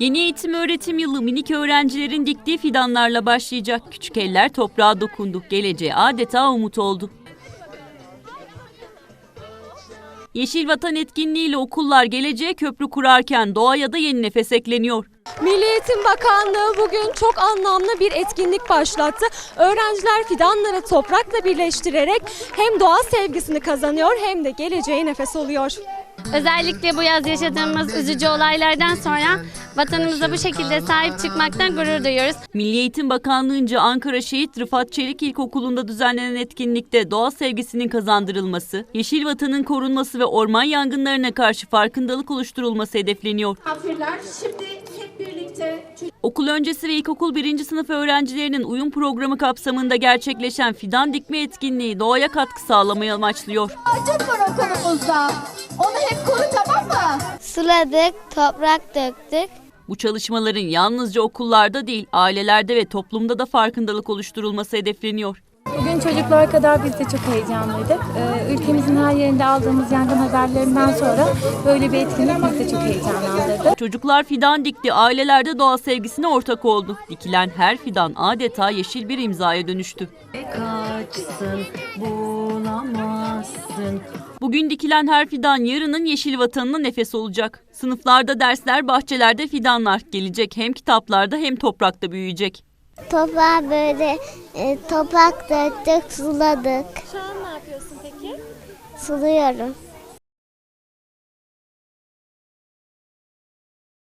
Yeni eğitim öğretim yılı minik öğrencilerin diktiği fidanlarla başlayacak. Küçük eller toprağa dokundu. Geleceğe adeta umut oldu. Yeşil Vatan etkinliğiyle okullar geleceğe köprü kurarken doğaya da yeni nefes ekleniyor. Milli Eğitim Bakanlığı bugün çok anlamlı bir etkinlik başlattı. Öğrenciler fidanları toprakla birleştirerek hem doğa sevgisini kazanıyor hem de geleceğe nefes oluyor. Özellikle bu yaz yaşadığımız üzücü olaylardan sonra vatanımıza bu şekilde sahip çıkmaktan gurur duyuyoruz. Milli Eğitim Bakanlığı'nca Ankara Şehit Rıfat Çelik İlkokulu'nda düzenlenen etkinlikte doğa sevgisinin kazandırılması, yeşil vatanın korunması ve orman yangınlarına karşı farkındalık oluşturulması hedefleniyor. Misafirler şimdi hep birlikte Okul öncesi ve ilkokul birinci sınıf öğrencilerinin uyum programı kapsamında gerçekleşen fidan dikme etkinliği doğaya katkı sağlamayı amaçlıyor. Var okulumuzda. Onu hep koru tamam mı? Suladık, toprak döktük. Bu çalışmaların yalnızca okullarda değil, ailelerde ve toplumda da farkındalık oluşturulması hedefleniyor. Bugün çocuklar kadar biz de çok heyecanlıydık. Ee, ülkemizin her yerinde aldığımız yangın haberlerinden sonra böyle bir etkinlik bizi de çok heyecanlandırdı. Çocuklar fidan dikti, ailelerde doğa sevgisine ortak oldu. Dikilen her fidan adeta yeşil bir imzaya dönüştü. Kaçsın, bulamazsın. Bugün dikilen her fidan yarının yeşil vatanına nefes olacak. Sınıflarda dersler, bahçelerde fidanlar gelecek hem kitaplarda hem toprakta büyüyecek. Toprağa böyle e, toprak döktük, suladık. Şu an ne yapıyorsun peki? Suluyorum.